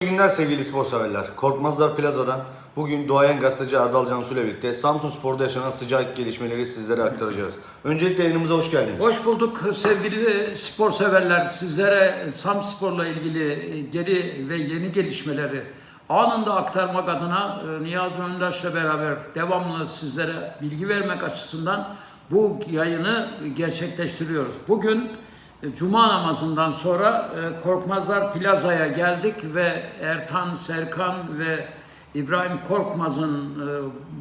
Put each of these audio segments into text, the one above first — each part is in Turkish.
Günler sevgili spor severler. Korkmazlar Plaza'dan bugün duayen gazeteci Erdal Cansu ile birlikte Samsun Spor'da yaşanan sıcak gelişmeleri sizlere aktaracağız. Öncelikle yayınımıza hoş geldiniz. Hoş bulduk sevgili spor severler. Sizlere Sam Spor'la ilgili geri ve yeni gelişmeleri anında aktarmak adına e, Niyazi Öndaş'la beraber devamlı sizlere bilgi vermek açısından bu yayını gerçekleştiriyoruz. Bugün e, Cuma namazından sonra e, Korkmazlar Plaza'ya geldik ve Ertan Serkan ve İbrahim Korkmaz'ın e,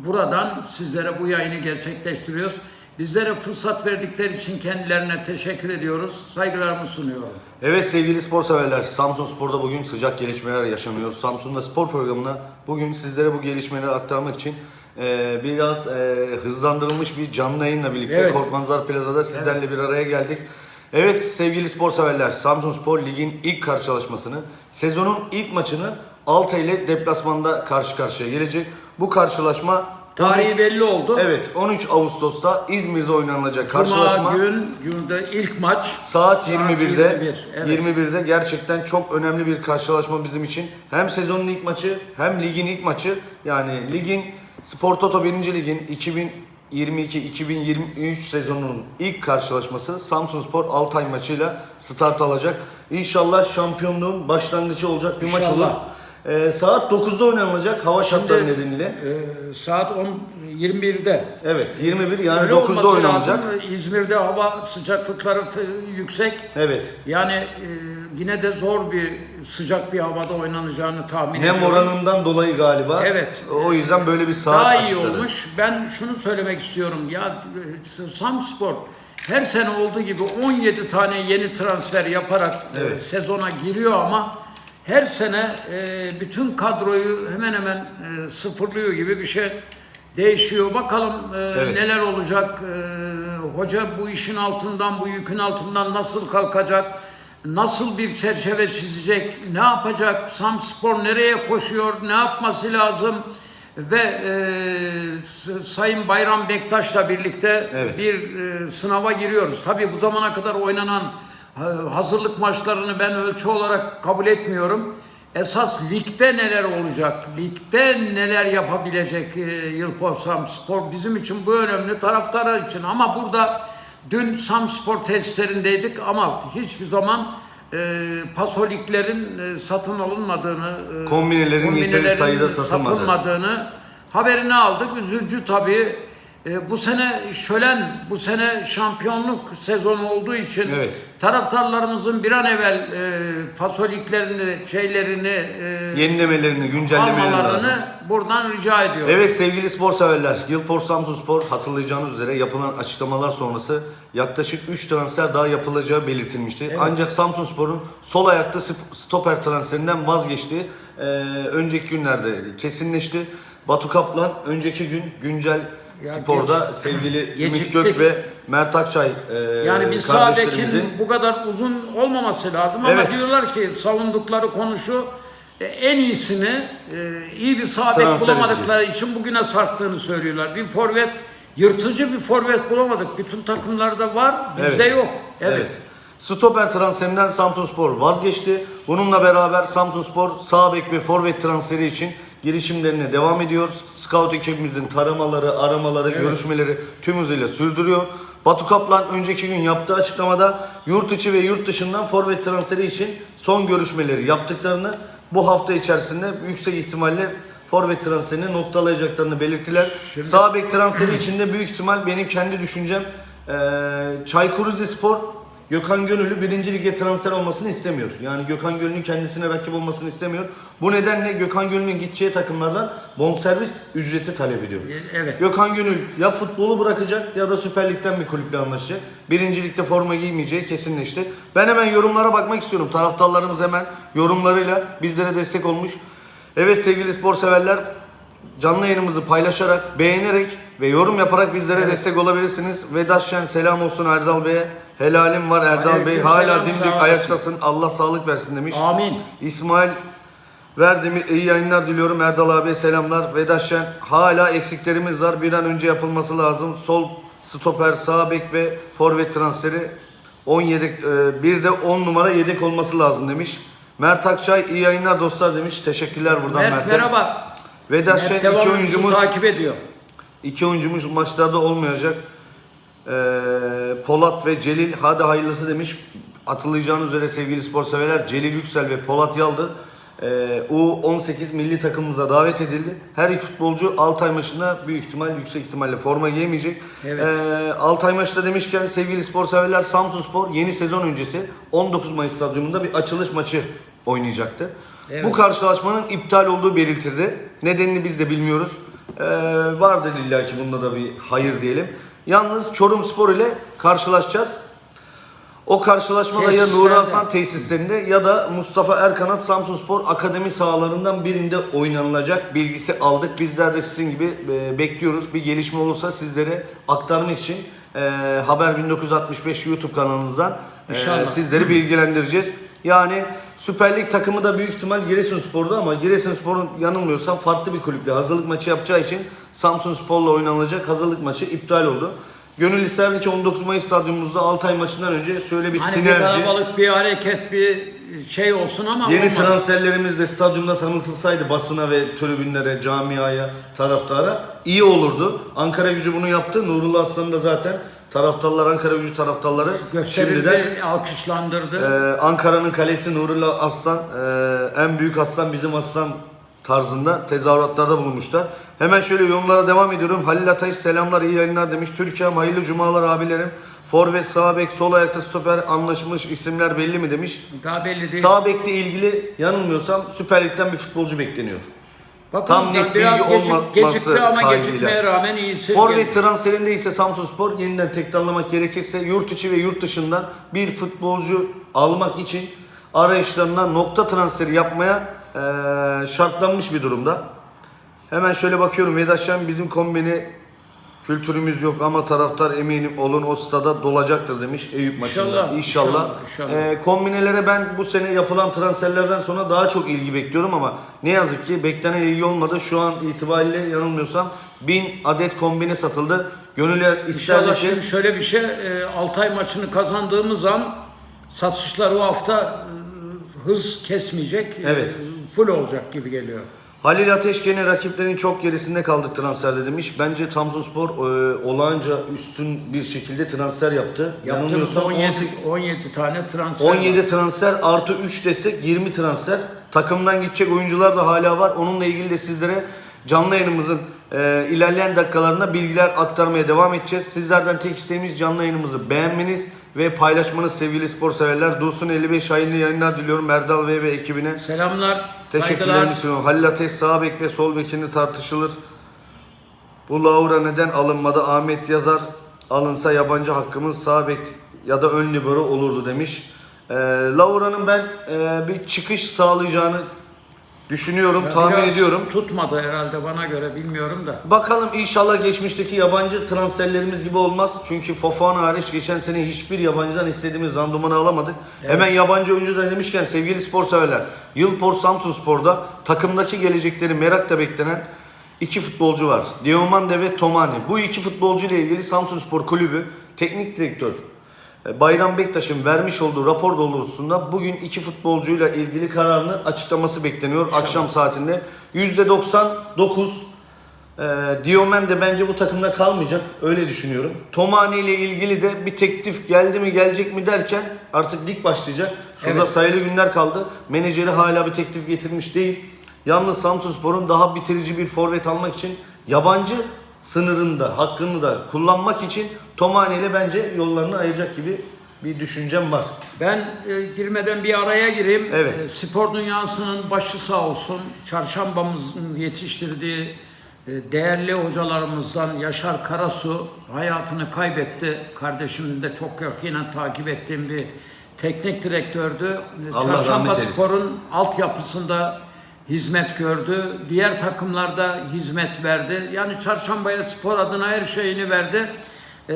buradan sizlere bu yayını gerçekleştiriyoruz. Bizlere fırsat verdikleri için kendilerine teşekkür ediyoruz. Saygılarımı sunuyorum. Evet sevgili spor severler, Samsun Spor'da bugün sıcak gelişmeler yaşanıyor. Samsun'da spor programına bugün sizlere bu gelişmeleri aktarmak için e, biraz e, hızlandırılmış bir canlı yayınla birlikte Evet. Korkmazlar Plaza'da sizlerle bir araya geldik. Evet sevgili spor severler, Samsun Spor Lig'in ilk karşılaşmasını, sezonun ilk maçını Altay ile deplasmanda karşı karşıya gelecek. Bu karşılaşma Tarihi 13 belli oldu. Evet 13 Ağustos'ta İzmir'de oynanacak karşılaşma. Cuma gün, günde ilk maç. Saat 21'de 21, evet. 21'de gerçekten çok önemli bir karşılaşma bizim için. Hem sezonun ilk maçı hem ligin ilk maçı. Yani ligin Spor Toto 1. Lig'in 2022-2023 sezonunun ilk karşılaşması Samsun Spor Altay maçıyla start alacak. İnşallah şampiyonluğun başlangıcı olacak bir maç İnşallah. olur. Ee, saat 9'da oynanacak hava şartları nedeniyle. e, saat 10 21'de. Evet 21 yani Öyle 9'da olması oynanacak. lazım. İzmir'de hava sıcaklıkları f- yüksek. Evet. Yani e, yine de zor bir sıcak bir havada oynanacağını tahmin Nem ediyorum. oranından dolayı galiba. Evet. O yüzden böyle bir saat Daha iyi açıkladı. olmuş. Ben şunu söylemek istiyorum. Ya e, Samspor her sene olduğu gibi 17 tane yeni transfer yaparak e, sezona giriyor ama her sene e, bütün kadroyu hemen hemen e, sıfırlıyor gibi bir şey değişiyor. Bakalım e, Evet. neler olacak. E, hoca bu işin altından, bu yükün altından nasıl kalkacak? Nasıl bir çerçeve çizecek? Ne yapacak? Samspor nereye koşuyor? Ne yapması lazım? Ve e, Sayın Bayram Bektaş'la birlikte Evet. bir e, sınava giriyoruz. Tabii bu zamana kadar oynanan hazırlık maçlarını ben ölçü olarak kabul etmiyorum. Esas ligde neler olacak? Ligde neler yapabilecek e, Samspor? Bizim için bu önemli, taraftarlar için. Ama burada dün Samspor testlerindeydik ama hiçbir zaman e, pasoliklerin e, satın alınmadığını, e, Kombinelerin yeteri kombinelerin sayıda satılmadı. satılmadığını haberini aldık. Üzücü tabii. E, bu sene şölen, bu sene şampiyonluk sezonu olduğu için Evet. taraftarlarımızın bir an evvel e, fasoliklerini, şeylerini e, Yenilemelerini, güncellemelerini lazım. buradan rica ediyorum. Evet sevgili spor severler, Yılpor Samsun Spor hatırlayacağınız üzere yapılan açıklamalar sonrası yaklaşık 3 transfer daha yapılacağı belirtilmişti. Ancak Samsun Spor'un sol ayakta stoper transferinden vazgeçti. Ee, önceki günlerde kesinleşti. Batu Kaplan önceki gün güncel Ya sporda sevgili Ümit Geciktik. Gök ve Mert Akçay e, Yani bir sağ kardeşlerimizin- bekin bu kadar uzun olmaması lazım ama Evet. diyorlar ki savundukları konu şu e, en iyisini e, iyi bir sağ bek Transfer bulamadıkları için bugüne sarktığını söylüyorlar. Bir forvet yırtıcı bir forvet bulamadık. Bütün takımlarda var, bizde Evet. yok. Evet. Stoper transferinden Samsunspor vazgeçti. Bununla beraber Samsunspor sağ bek ve forvet transferi için girişimlerine devam ediyor. Scout ekibimizin taramaları, aramaları, görüşmeleri tüm hızıyla sürdürüyor. Batu Kaplan önceki gün yaptığı açıklamada yurt içi ve yurt dışından forvet transferi için son görüşmeleri yaptıklarını bu hafta içerisinde yüksek ihtimalle forvet transferini noktalayacaklarını belirttiler. Sağ bek transferi için de büyük ihtimal benim kendi düşüncem Çaykur Rizespor Gökhan Gönüllü birinci lige transfer olmasını istemiyor. Yani Gökhan Gönüllü'nün kendisine rakip olmasını istemiyor. Bu nedenle Gökhan Gönüllü'nün gideceği takımlardan bonservis ücreti talep ediyor. E, evet. Gökhan Gönül ya futbolu bırakacak ya da Süper Lig'den bir kulüple anlaşacak. Birinci ligde forma giymeyeceği kesinleşti. Ben hemen yorumlara bakmak istiyorum. Taraftarlarımız hemen yorumlarıyla bizlere destek olmuş. Evet sevgili spor severler canlı yayınımızı paylaşarak, beğenerek ve yorum yaparak bizlere destek olabilirsiniz. Vedat Şen selam olsun Erdal Bey'e. Helalim var Erdal Bey. Hala selam, dimdik sağ ayaktasın. Allah sağlık versin demiş. Amin. İsmail Verdemir iyi yayınlar diliyorum. Erdal abiye selamlar. Vedat Şen hala eksiklerimiz var. Bir an önce yapılması lazım. Sol stoper, sağ bek ve forvet transferi 10 yedek e, bir de 10 numara yedek olması lazım demiş. Mert Akçay iyi yayınlar dostlar demiş. Teşekkürler buradan Mert Mert'e. merhaba. Vedat Mert Şen iki devamlı bizi oyuncumuz takip ediyor. iki oyuncumuz maçlarda olmayacak. Ee, Polat ve Celil hadi hayırlısı demiş. Hatırlayacağınız üzere sevgili spor severler Celil Yüksel ve Polat Yaldı e, U18 milli takımımıza davet edildi. Her iki futbolcu Altay maçında büyük ihtimal yüksek ihtimalle forma giyemeyecek. Evet. Ee, Altay maçta demişken sevgili spor severler Samsun Spor yeni sezon öncesi 19 Mayıs stadyumunda bir açılış maçı oynayacaktı. Evet. Bu karşılaşmanın iptal olduğu belirtildi. Nedenini biz de bilmiyoruz. Ee, vardır illaki bunda da bir hayır diyelim. Yalnız Çorum Spor ile karşılaşacağız. O karşılaşmada ya Nuri. Hasan tesislerinde ya da Mustafa Erkanat Samsun Spor Akademi sahalarından birinde oynanılacak bilgisi aldık. Bizler de sizin gibi e, bekliyoruz. Bir gelişme olursa sizlere aktarmak için e, Haber 1965 YouTube kanalımızdan e, İnşallah. sizleri bilgilendireceğiz. Yani Süper Lig takımı da büyük ihtimal Giresunspor'da ama Giresunspor'un yanılmıyorsam farklı bir kulüple hazırlık maçı yapacağı için Samsun Spor'la oynanılacak hazırlık maçı iptal oldu. Gönül isterdi ki 19 Mayıs stadyumumuzda Altay maçından önce şöyle bir Hani bir sinerji, kalabalık bir hareket bir şey olsun ama yeni olmadı. transferlerimiz de stadyumda tanıtılsaydı basına ve tribünlere, camiaya, taraftara iyi olurdu. Ankara gücü bunu yaptı. Nurullah Aslan da zaten taraftarlar, Ankara gücü taraftarları gösterildi, şimdiden alkışlandırdı. Ee, Ankara'nın kalesi Nurullah Aslan, e, en büyük aslan bizim aslan tarzında tezahüratlarda bulunmuşlar. Hemen şöyle yorumlara devam ediyorum. Halil Atay selamlar iyi yayınlar demiş. Türkiye'm hayırlı cumalar abilerim. Forvet, sağ bek, sol ayakta stoper anlaşmış isimler belli mi demiş. Daha belli değil. Sağ bekle ilgili yanılmıyorsam Süper Lig'den bir futbolcu bekleniyor. Bakın tam net bilgi gecik- olmaması gecikti ama kaydıyla. gecikmeye rağmen iyisi. Forvet transferinde ise Samsunspor yeniden tekrarlamak gerekirse yurt içi ve yurt dışından bir futbolcu almak için arayışlarına nokta transferi yapmaya eee, şartlanmış bir durumda. Hemen şöyle bakıyorum Vedat Şen bizim kombini kültürümüz yok ama taraftar eminim olun o stada dolacaktır demiş Eyüp maçında. İnşallah, İnşallah. inşallah. Eee, kombinelere ben bu sene yapılan transferlerden sonra daha çok ilgi bekliyorum ama ne yazık ki beklenen ilgi olmadı. Şu an itibariyle yanılmıyorsam 1000 adet kombine satıldı. Gönüller isterdi İnşallah ki şimdi şöyle bir şey, e, Altay maçını kazandığımız an satışlar o hafta e, hız kesmeyecek. e, Evet. full olacak gibi geliyor. Halil Ateş gene rakiplerin çok gerisinde kaldık transferde demiş. Bence Trabzonspor e, olağanca üstün bir şekilde transfer yaptı. Yaptığımız Yanılmıyorsam 17, 18 17 tane transfer var. 17 transfer artı 3 desek 20 transfer. Takımdan gidecek oyuncular da hala var. Onunla ilgili de sizlere canlı yayınımızın e, ilerleyen dakikalarında bilgiler aktarmaya devam edeceğiz. Sizlerden tek isteğimiz canlı yayınımızı beğenmeniz ve paylaşmanız sevgili spor severler. Dursun 55 hayırlı yayınlar diliyorum Erdal Bey ve ekibine. Selamlar, Teşekkürlerimi sunuyorum. Halil Ateş sağ bek ve sol bekini tartışılır. Bu Laura neden alınmadı? Ahmet yazar. Alınsa yabancı hakkımız sağ bek ya da ön libero olurdu demiş. Ee, Laura'nın ben e, bir çıkış sağlayacağını düşünüyorum, Ya tahmin biraz ediyorum. Tutmadı herhalde bana göre bilmiyorum da. Bakalım inşallah geçmişteki yabancı transferlerimiz gibi olmaz. Çünkü Fofana hariç geçen sene hiçbir yabancıdan istediğimiz randımanı alamadık. Hemen yabancı oyuncu da demişken sevgili spor severler. Yılpor Samsun Spor'da takımdaki gelecekleri merakla beklenen iki futbolcu var. Diomande ve Tomane. Bu iki futbolcu ile ilgili Samsun Spor Kulübü teknik direktör Bayram Bektaş'ın vermiş olduğu rapor doğrultusunda bugün iki futbolcuyla ilgili kararını açıklaması bekleniyor akşam saatinde. %99 e, Diomen de bence bu takımda kalmayacak. Öyle düşünüyorum. Tomani ile ilgili de bir teklif geldi mi gelecek mi derken artık lig başlayacak. Şurada Evet. sayılı günler kaldı. Menajeri hala bir teklif getirmiş değil. Yalnız Samsunspor'un daha bitirici bir forvet almak için yabancı sınırında hakkını da kullanmak için Tomani ile bence yollarını ayıracak gibi bir düşüncem var. Ben e, girmeden bir araya gireyim. Evet. E, spor dünyasının başı sağ olsun. Çarşambamızın yetiştirdiği e, değerli hocalarımızdan Yaşar Karasu hayatını kaybetti. Kardeşimin de çok yakinen takip ettiğim bir teknik direktördü. E, Allah Çarşamba. Spor'un altyapısında hizmet gördü. Diğer takımlarda hizmet verdi. Yani Çarşambaya Spor adına her şeyini verdi. Ee,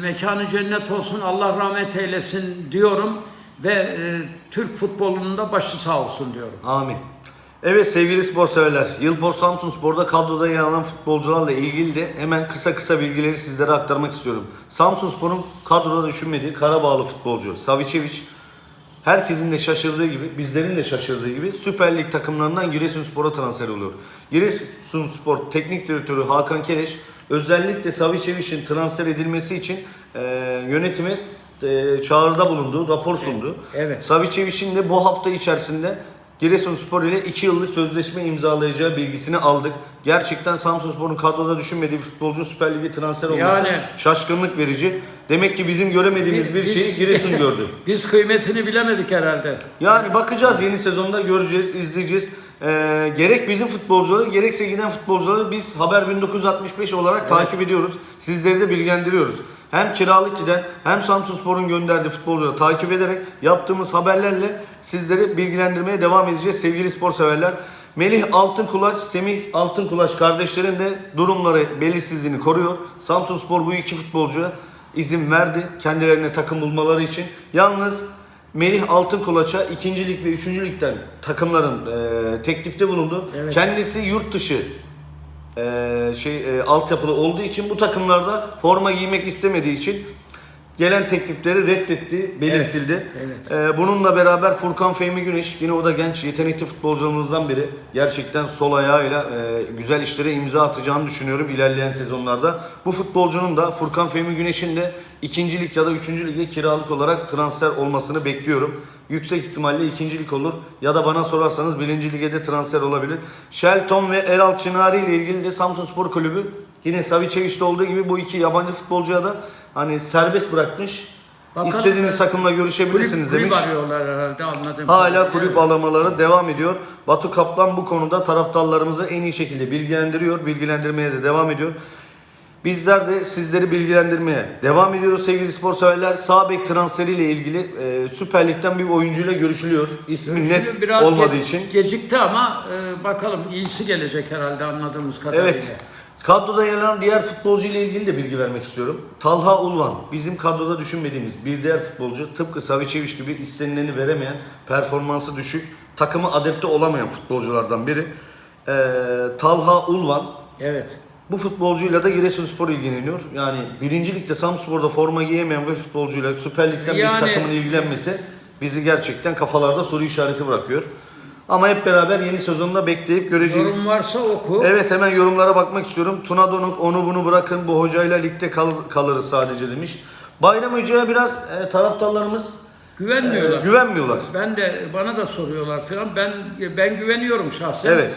mekanı cennet olsun, Allah rahmet eylesin diyorum ve e, Türk futbolunun da başı sağ olsun diyorum. Amin. Evet sevgili spor severler. Yılpor Samsun Spor'da kadroda yer alan futbolcularla ilgili de hemen kısa kısa bilgileri sizlere aktarmak istiyorum. Samsun Spor'un kadroda düşünmediği Karabağlı futbolcu Savicevic herkesin de şaşırdığı gibi, bizlerin de şaşırdığı gibi Süper Lig takımlarından Giresunspor'a transfer oluyor. Giresunspor Teknik Direktörü Hakan Keleş özellikle Savicevic'in transfer edilmesi için e, yönetime e, çağrıda bulundu, rapor sundu. Evet. Savicevic'in de bu hafta içerisinde Giresunspor ile 2 yıllık sözleşme imzalayacağı bilgisini aldık. Gerçekten Samsunspor'un kadroda düşünmediği bir futbolcu Süper Lig'e transfer olması Yani- şaşkınlık verici. Demek ki bizim göremediğimiz Biz- bir biz- şeyi Giresun gördü. Biz kıymetini bilemedik herhalde. Yani bakacağız yeni sezonda göreceğiz, izleyeceğiz. Ee, gerek bizim futbolcuları gerekse giden futbolcuları biz Haber 1965 olarak takip ediyoruz. Sizleri de bilgilendiriyoruz. Hem kiralık giden hem Samsunspor'un gönderdiği futbolcuları takip ederek yaptığımız haberlerle sizleri bilgilendirmeye devam edeceğiz sevgili spor severler. Melih Altınkulaç, Semih Altınkulaç kardeşlerin de durumları belirsizliğini koruyor. Samsunspor bu iki futbolcuya izin verdi kendilerine takım bulmaları için. Yalnız Melih Altınkulaç'a 2. lig ve 3. ligden takımların e, teklifte bulundu. Evet. Kendisi yurt dışı e, şey e, altyapılı olduğu için bu takımlarda forma giymek istemediği için gelen teklifleri reddetti, belirtildi. Evet, E, bununla beraber Furkan Fehmi Güneş yine o da genç yetenekli futbolcularımızdan biri. Gerçekten sol ayağıyla e, güzel işlere imza atacağını düşünüyorum ilerleyen sezonlarda. Bu futbolcunun da Furkan Fehmi Güneş'in de ikinci lig ya da üçüncü lige kiralık olarak transfer olmasını bekliyorum. Yüksek ihtimalle ikincilik olur ya da bana sorarsanız birinci lige de transfer olabilir. Shelton ve Erol Çınarı ile ilgili de Samsun Spor Kulübü yine Savicevic'te olduğu gibi bu iki yabancı futbolcuya da hani serbest bırakmış. Bakalım, İstediğiniz takımla görüşebilirsiniz Kulüp, kulüp demiş. arıyorlar herhalde anladım. Hala kulüp alamaları devam ediyor. Batu Kaplan bu konuda taraftarlarımızı en iyi şekilde bilgilendiriyor. Bilgilendirmeye de devam ediyor. Bizler de sizleri bilgilendirmeye devam ediyoruz sevgili spor severler. Sağ bek transferiyle ilgili e, Süper Lig'den bir oyuncuyla görüşülüyor. İsmi Görüşülüyor, net biraz olmadığı ge- için. Gecikti ama e, bakalım iyisi gelecek herhalde anladığımız kadarıyla. Evet. Kadroda yer alan diğer futbolcu ile ilgili de bilgi vermek istiyorum. Talha Ulvan bizim kadroda düşünmediğimiz bir diğer futbolcu tıpkı Savicevic gibi istenileni veremeyen, performansı düşük, takımı adapte olamayan futbolculardan biri. Ee, Talha Ulvan Evet. Bu futbolcuyla da Giresunspor ilgileniyor. Yani birinci ligde Samspor'da forma giyemeyen bir futbolcuyla Süper Lig'den Yani- bir takımın ilgilenmesi bizi gerçekten kafalarda soru işareti bırakıyor. Ama hep beraber yeni sezonda bekleyip göreceğiz. Yorum varsa oku. Evet hemen yorumlara bakmak istiyorum. Tuna Donuk onu bunu bırakın bu hocayla ligde kal- kalırız sadece demiş. Bayram Hoca'ya biraz e, taraftarlarımız Güvenmiyorlar. e, güvenmiyorlar. Ben de bana da soruyorlar falan. Ben ben güveniyorum şahsen. Evet.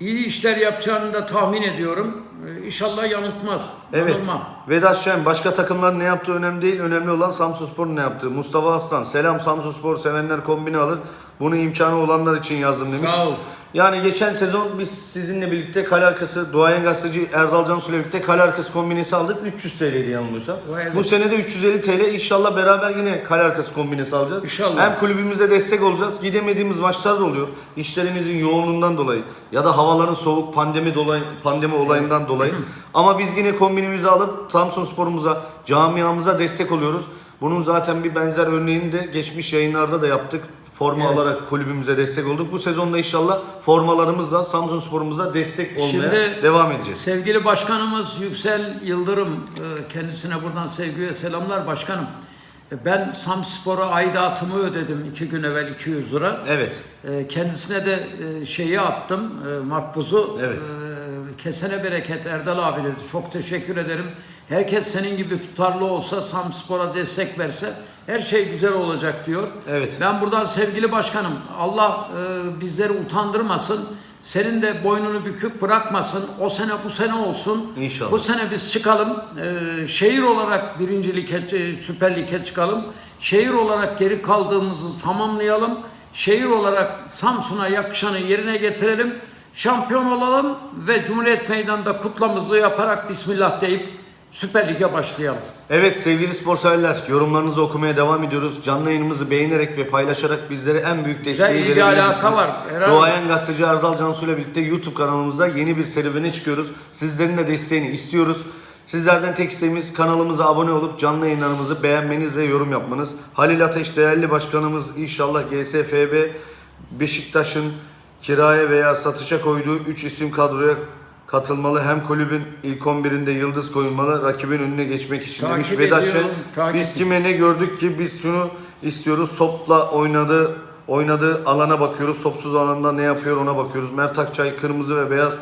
İyi işler yapacağını da tahmin ediyorum. Ee, İnşallah yanıltmaz. Evet. Yanılmam. Vedat Şen başka takımların ne yaptığı önemli değil. Önemli olan Samsunspor'un ne yaptığı. Mustafa Aslan selam Samsunspor sevenler kombine alır. Bunu imkanı olanlar için yazdım demiş. Sağ ol. Yani geçen sezon biz sizinle birlikte kale arkası Duayen Gazeteci Erdal Cansu ile birlikte kale arkası kombinesi aldık. 300 TL'ydi yanılmıyorsam. Evet. Bu sene de 350 TL inşallah beraber yine kale arkası kombinesi alacağız. İnşallah. Hem kulübümüze destek olacağız. Gidemediğimiz maçlar da oluyor. İşlerimizin yoğunluğundan dolayı ya da havaların soğuk pandemi dolayı pandemi olayından dolayı. Ama biz yine kombinimizi alıp Samsun sporumuza, camiamıza destek oluyoruz. Bunun zaten bir benzer örneğini de geçmiş yayınlarda da yaptık. Forma Evet. alarak kulübümüze destek olduk. Bu sezonda inşallah formalarımızla Samsun sporumuza destek olmaya Şimdi- devam edeceğiz. Sevgili başkanımız Yüksel Yıldırım, e, kendisine buradan sevgi ve selamlar başkanım. E, Ben Samspor'a aidatımı ödedim iki gün evvel 200 lira. Evet. E, Kendisine de şeyi attım, makbuzu. Evet. E, Kesene bereket Erdal abi dedi. Çok teşekkür ederim. Herkes senin gibi tutarlı olsa, Samspor'a destek verse her şey güzel olacak diyor. Evet. Ben buradan sevgili başkanım, Allah e, bizleri utandırmasın. Senin de boynunu bükük bırakmasın. O sene bu sene olsun. İnşallah. Bu sene biz çıkalım. E, şehir olarak birinci lige, e, Süper Lig'e çıkalım. Şehir olarak geri kaldığımızı tamamlayalım. Şehir olarak Samsun'a yakışanı yerine getirelim. Şampiyon olalım ve Cumhuriyet Meydanı'nda kutlamızı yaparak Bismillah deyip Süper Lig'e başlayalım. Evet sevgili spor severler yorumlarınızı okumaya devam ediyoruz. Canlı yayınımızı beğenerek ve paylaşarak bizlere en büyük desteği Güzel, ilgi verebilir alaka var. Herhalde. Doğayan gazeteci Erdal Cansu ile birlikte YouTube kanalımızda yeni bir serüvene çıkıyoruz. Sizlerin de desteğini istiyoruz. Sizlerden tek isteğimiz kanalımıza abone olup canlı yayınlarımızı beğenmeniz ve yorum yapmanız. Halil Ateş değerli başkanımız inşallah GSFB Beşiktaş'ın kiraya veya satışa koyduğu 3 isim kadroya katılmalı. Hem kulübün ilk 11'inde yıldız koyulmalı. Rakibin önüne geçmek için Takip demiş Vedat Şen. Biz kime ne gördük ki biz şunu istiyoruz. Topla oynadığı oynadığı alana bakıyoruz. Topsuz alanda ne yapıyor ona bakıyoruz. Mert Akçay kırmızı ve beyaz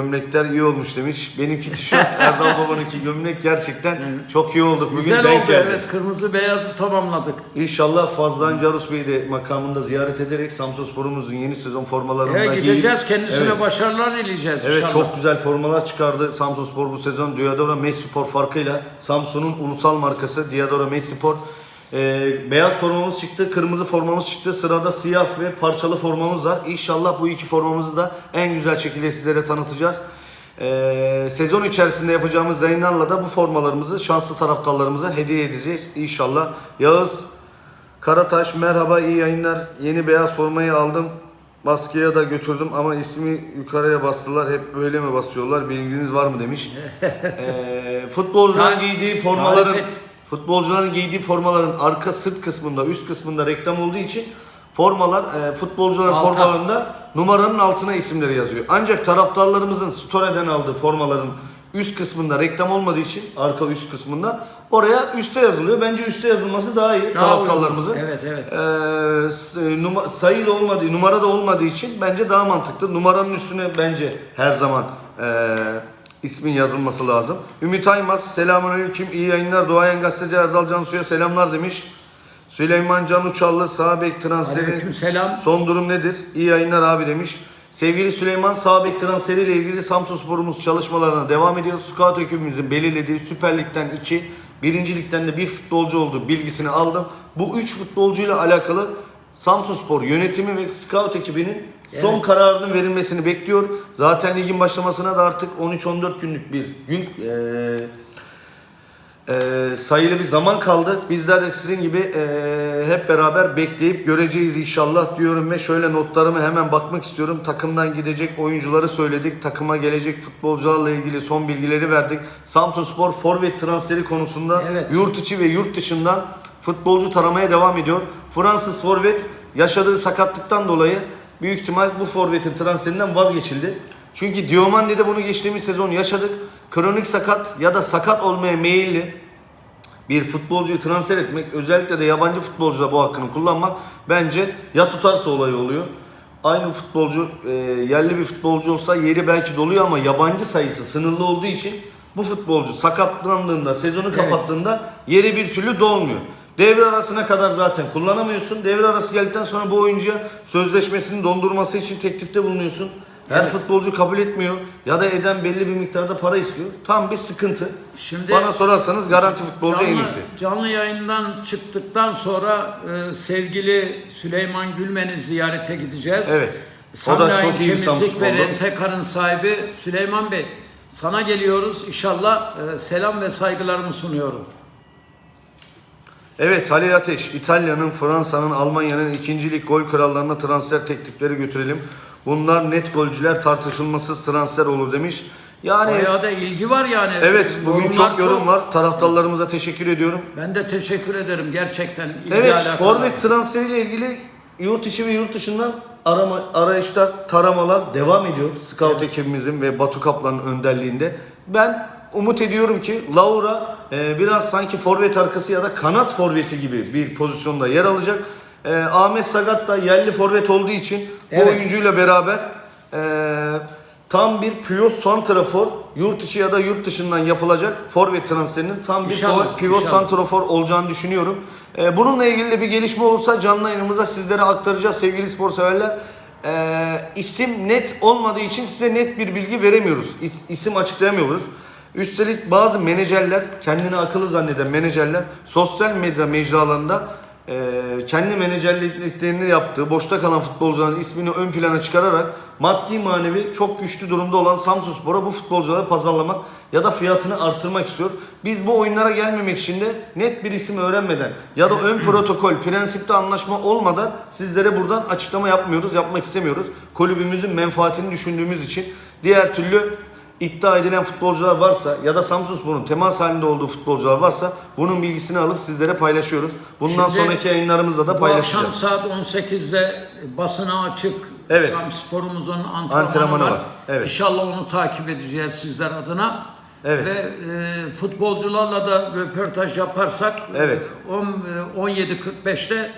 gömlekler iyi olmuş demiş. Benimki tişört Erdal Baba'nınki gömlek gerçekten çok iyi olduk. Bugün Güzel denk oldu geldi. evet kırmızı beyazı tamamladık. İnşallah Fazlan Carus Bey'i de makamında ziyaret ederek Samsunspor'umuzun yeni sezon formalarını da Evet gideceğiz kendisine Evet. başarılar dileyeceğiz Evet inşallah. çok güzel formalar çıkardı Samsunspor bu sezon. Diadora Messpor farkıyla Samsun'un ulusal markası Diadora Messpor. Ee, beyaz formamız çıktı, kırmızı formamız çıktı. Sırada siyah ve parçalı formamız var. İnşallah bu iki formamızı da en güzel şekilde sizlere tanıtacağız. Ee, sezon içerisinde yapacağımız yayınlarla da bu formalarımızı şanslı taraftarlarımıza hediye edeceğiz. İnşallah. Yağız Karataş merhaba iyi yayınlar. Yeni beyaz formayı aldım. Baskıya da götürdüm ama ismi yukarıya bastılar. Hep böyle mi basıyorlar? Bilginiz var mı demiş. Ee, futbolcuların giydiği formaların tarif et. Futbolcuların giydiği formaların arka sırt kısmında, üst kısmında reklam olduğu için formalar e, futbolcuların Alta. formalarında numaranın altına isimleri yazıyor. Ancak taraftarlarımızın store'den aldığı formaların üst kısmında reklam olmadığı için arka üst kısmında oraya üste yazılıyor. Bence üste yazılması daha iyi Daha taraftarlarımızın. uygun. Evet evet. Ee, numa- sayı da olmadığı, numara da olmadığı için bence daha mantıklı. Numaranın üstüne bence her zaman ee, ismin yazılması lazım. Ümit Aymaz, selamünaleyküm, iyi yayınlar. Doğayan Gazeteci Erdal Cansu'ya selamlar demiş. Süleyman Can Uçarlı, sağ bek transferi. Aleyküm selam. Son durum nedir? İyi yayınlar abi demiş. Sevgili Süleyman sağ bek transferiyle ilgili Samsun Spor'umuz çalışmalarına devam ediyor. Scout ekibimizin belirlediği Süper Lig'den 2, Birinci Lig'den de bir futbolcu olduğu bilgisini aldım. Bu 3 futbolcuyla alakalı Samsun Spor yönetimi ve Scout ekibinin son kararının verilmesini bekliyor. Zaten ligin başlamasına da artık 13-14 günlük bir gün eee ee, sayılı bir zaman kaldı. Bizler de sizin gibi ee, hep beraber bekleyip göreceğiz inşallah diyorum ve şöyle notlarımı hemen bakmak istiyorum. Takımdan gidecek oyuncuları söyledik. Takıma gelecek futbolcularla ilgili son bilgileri verdik. Samsun Spor forvet transferi konusunda Evet. yurt içi ve yurt dışından futbolcu taramaya devam ediyor. Fransız forvet yaşadığı sakatlıktan dolayı büyük ihtimal bu forvetin transferinden vazgeçildi. Çünkü Diomandi'de bunu geçtiğimiz sezon yaşadık. Kronik sakat ya da sakat olmaya meyilli bir futbolcuyu transfer etmek, özellikle de yabancı futbolcuda bu hakkını kullanmak bence ya tutarsa olay oluyor. Aynı futbolcu e, yerli bir futbolcu olsa yeri belki doluyor ama yabancı sayısı sınırlı olduğu için bu futbolcu sakatlandığında, sezonu kapattığında yeri bir türlü dolmuyor. Devre arasına kadar zaten kullanamıyorsun. Devre arası geldikten sonra bu oyuncuya sözleşmesini dondurması için teklifte bulunuyorsun. Her Evet. futbolcu kabul etmiyor ya da eden belli bir miktarda para istiyor. Tam bir sıkıntı. Şimdi Bana sorarsanız garanti futbolcu en canlı, iyisi. canlı yayından çıktıktan sonra e, sevgili Süleyman Gülmen'i ziyarete gideceğiz. Evet. O da çok iyi bir Temizlik ve. Rentekar'ın sahibi Süleyman Bey. Sana geliyoruz. İnşallah e, selam ve saygılarımı sunuyorum. Evet Halil Ateş, İtalya'nın, Fransa'nın, Almanya'nın ikincilik gol krallarına transfer teklifleri götürelim. Bunlar net golcüler tartışılmasız transfer olur demiş. Yani Bayağı da ilgi var yani. evet bugün Yorumlar çok yorum var. Taraftarlarımıza teşekkür ediyorum. Ben de teşekkür ederim gerçekten. ilgi Evet alakalı. forvet transferiyle ilgili yurt içi ve yurt dışından arama, arayışlar, taramalar devam ediyor. Scout ekibimizin ve Batu Kaplan'ın önderliğinde. Ben umut ediyorum ki Laura e, biraz sanki forvet arkası ya da kanat forveti gibi bir pozisyonda yer alacak. E, Ahmet Sagat da yerli forvet olduğu için bu Evet. oyuncuyla beraber e, tam bir pivot santrafor yurt içi ya da yurt dışından yapılacak forvet transferinin tam bir İnşallah, pivot inşallah. santrafor olacağını düşünüyorum. Ee, bununla ilgili de bir gelişme olursa canlı yayınımıza sizlere aktaracağız sevgili spor severler. Ee, isim net olmadığı için size net bir bilgi veremiyoruz. İs- isim açıklayamıyoruz. Üstelik bazı menajerler, kendini akıllı zanneden menajerler sosyal medya mecralarında e, kendi menajerliklerini yaptığı boşta kalan futbolcuların ismini ön plana çıkararak maddi manevi çok güçlü durumda olan Samsunspor'a bu futbolcuları pazarlamak ya da fiyatını artırmak istiyor. Biz bu oyunlara gelmemek için de net bir isim öğrenmeden ya da ön protokol, prensipte anlaşma olmadan sizlere buradan açıklama yapmıyoruz, yapmak istemiyoruz. Kulübümüzün menfaatini düşündüğümüz için diğer türlü iddia edilen futbolcular varsa ya da Samsunspor'un temas halinde olduğu futbolcular varsa bunun bilgisini alıp sizlere paylaşıyoruz. Bundan Şimdi sonraki yayınlarımızda da Bu akşam paylaşacağız. saat 18'de basına açık Evet. Samspor'umuzun antrenmanı, Antrenmanı var. var, evet. İnşallah onu takip edeceğiz sizler adına. Evet. ve e, futbolcularla da röportaj yaparsak Evet. e, on- e, 17.45'te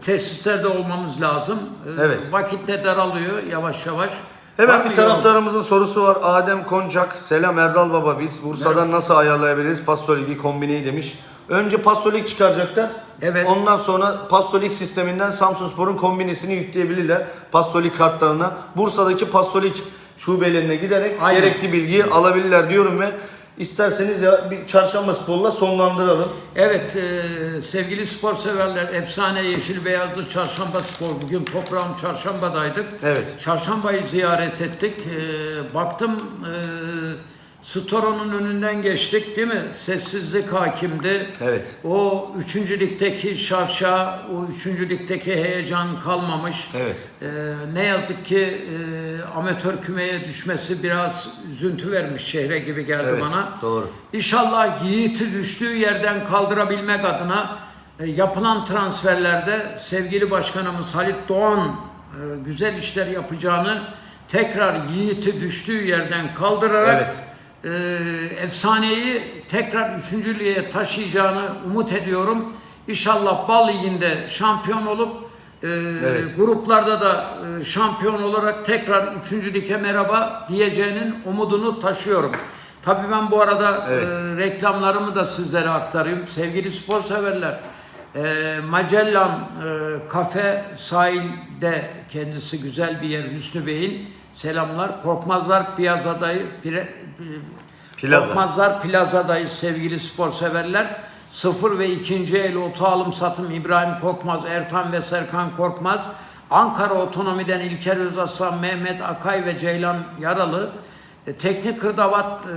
tesislerde olmamız lazım. E, Evet. Vakit de daralıyor yavaş yavaş. Hemen bir taraftarımızın sorusu var. Adem Koncak, selam Erdal Baba biz Bursa'dan nasıl ayarlayabiliriz Pasoligi kombineyi demiş. Önce Pasolig çıkaracaklar. Evet. Ondan sonra Pasolig sisteminden Samsunspor'un kombinesini yükleyebilirler. Pasolig kartlarına. Bursa'daki Pasolig şubelerine giderek Aynen. gerekli bilgiyi alabilirler diyorum ve isterseniz ya bir çarşamba sporla sonlandıralım. Evet e, sevgili spor severler efsane yeşil beyazlı çarşamba spor bugün toprağım çarşambadaydık. Evet. Çarşambayı ziyaret ettik. E, baktım e, Storo'nun önünden geçtik değil mi? Sessizlik hakimdi. Evet. O üçüncülükteki şavşa, o üçüncülükteki heyecan kalmamış. Evet. Ee, ne yazık ki e, amatör kümeye düşmesi biraz üzüntü vermiş şehre gibi geldi Evet, bana. doğru. İnşallah Yiğit'i düştüğü yerden kaldırabilmek adına e, yapılan transferlerde sevgili başkanımız Halit Doğan e, güzel işler yapacağını tekrar Yiğit'i düştüğü yerden kaldırarak Evet. E, efsaneyi tekrar üçüncülüğe taşıyacağını umut ediyorum. İnşallah Bal Ligi'nde şampiyon olup e, Evet. gruplarda da e, şampiyon olarak tekrar üçüncü dike merhaba diyeceğinin umudunu taşıyorum. Tabii ben bu arada Evet. e, reklamlarımı da sizlere aktarayım. Sevgili spor severler, e, Magellan e, Kafe sahilde kendisi güzel bir yer Hüsnü Bey'in. Selamlar. Korkmazlar Piyaza'dayı Plaza. Korkmazlar Plaza'dayız sevgili spor severler. Sıfır ve ikinci el oto alım satım İbrahim Korkmaz, Ertan ve Serkan Korkmaz. Ankara Otonomi'den İlker Özaslan, Mehmet Akay ve Ceylan Yaralı. E, Teknik Hırdavat e,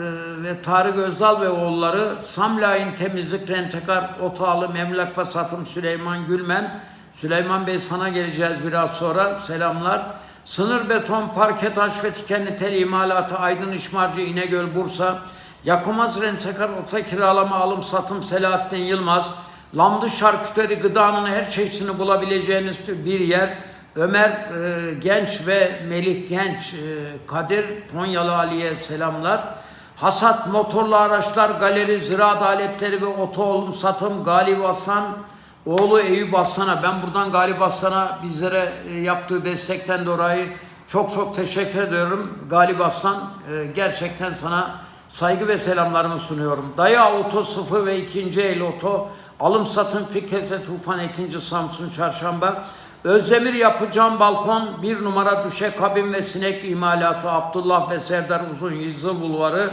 ve Tarık Özdal ve oğulları Samlain Temizlik Rentekar Oto Alım Emlak ve Satım Süleyman Gülmen. Süleyman Bey sana geleceğiz biraz sonra. Selamlar. Sınır beton, parke taş ve tikenli tel imalatı Aydın İşmarcı İnegöl Bursa. Yakumaz Rensekar Ota Kiralama Alım Satım Selahattin Yılmaz. Lamdı Şarküteri gıdanın her çeşidini bulabileceğiniz bir yer. Ömer e, Genç ve Melih Genç, e, Kadir Tonyalı Ali'ye selamlar. Hasat Motorlu Araçlar Galeri Ziraat Aletleri ve Otoğlum Satım Galip Aslan Oğlu Eyüp Aslan'a ben buradan Galip Aslan'a bizlere e, yaptığı destekten dolayı çok çok teşekkür ediyorum. Galip Aslan e, gerçekten sana saygı ve selamlarımı sunuyorum. Daya Oto 0 ve 2. el oto alım satım Fikret ve Tufan 2. Samsun Çarşamba Özdemir Yapı Cam Balkon bir numara düşe kabin ve sinek imalatı Abdullah ve Serdar Uzun Yüzyıl Bulvarı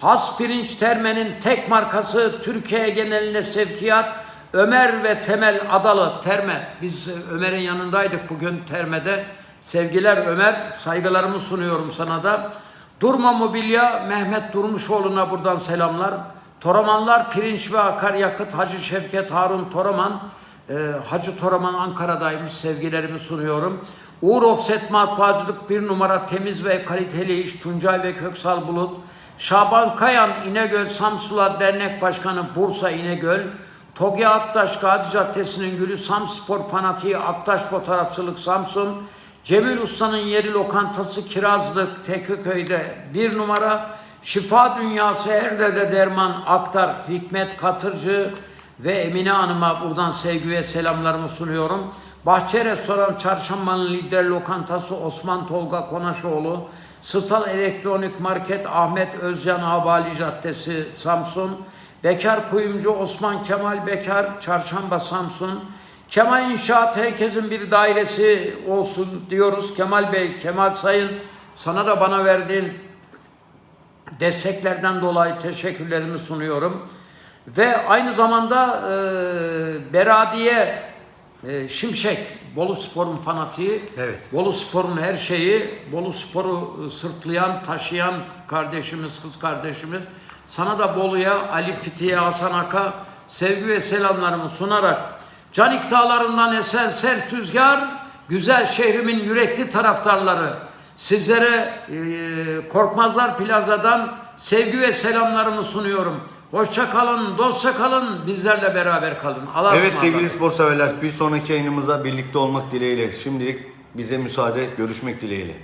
Has Pirinç Terme'nin tek markası Türkiye geneline sevkiyat Ömer ve Temel Adalı Terme. Biz e, Ömer'in yanındaydık bugün Terme'de. Sevgiler Ömer, saygılarımı sunuyorum sana da. Durma Mobilya, Mehmet Durmuşoğlu'na buradan selamlar. Toramanlar Pirinç ve Akaryakıt Hacı Şevket Harun Toraman. Ee, Hacı Toraman Ankara'daymış sevgilerimi sunuyorum. Uğur Offset Matbaacılık bir numara temiz ve kaliteli iş Tuncay ve Köksal Bulut. Şaban Kayan İnegöl Samsula Dernek Başkanı Bursa İnegöl. Togi Aktaş Gadi Caddesi'nin gülü Samspor fanatiği Aktaş Fotoğrafçılık Samsun. Cemil Usta'nın yeri lokantası Kirazlık Teküköy'de bir numara. Şifa Dünyası Erde'de Derman Aktar Hikmet Katırcı ve Emine Hanım'a buradan sevgi ve selamlarımı sunuyorum. Bahçe Restoran Çarşamba'nın lider lokantası Osman Tolga Konaşoğlu. Stal Elektronik Market Ahmet Özcan Abali Caddesi Samsun. Bekar Kuyumcu Osman Kemal Bekar Çarşamba Samsun. Kemal İnşaat herkesin bir dairesi olsun diyoruz. Kemal Bey, Kemal Sayın sana da bana verdiğin desteklerden dolayı teşekkürlerimi sunuyorum. Ve aynı zamanda e, Beradiye e, Şimşek, Bolu Spor'un fanatiği, Evet. Bolu Spor'un her şeyi, Bolu Spor'u e, sırtlayan, taşıyan kardeşimiz, kız kardeşimiz. Sana da Bolu'ya, Ali Fithiye, Hasan Ak'a sevgi ve selamlarımı sunarak Canik Dağları'ndan esen sert rüzgar, güzel şehrimin yürekli taraftarları, sizlere e, Korkmazlar Plaza'dan sevgi ve selamlarımı sunuyorum. Hoşça kalın, dostça kalın, bizlerle beraber kalın. Allah'a Evet sevgili spor severler bir sonraki yayınımızda birlikte olmak dileğiyle. Şimdilik bize müsaade görüşmek dileğiyle.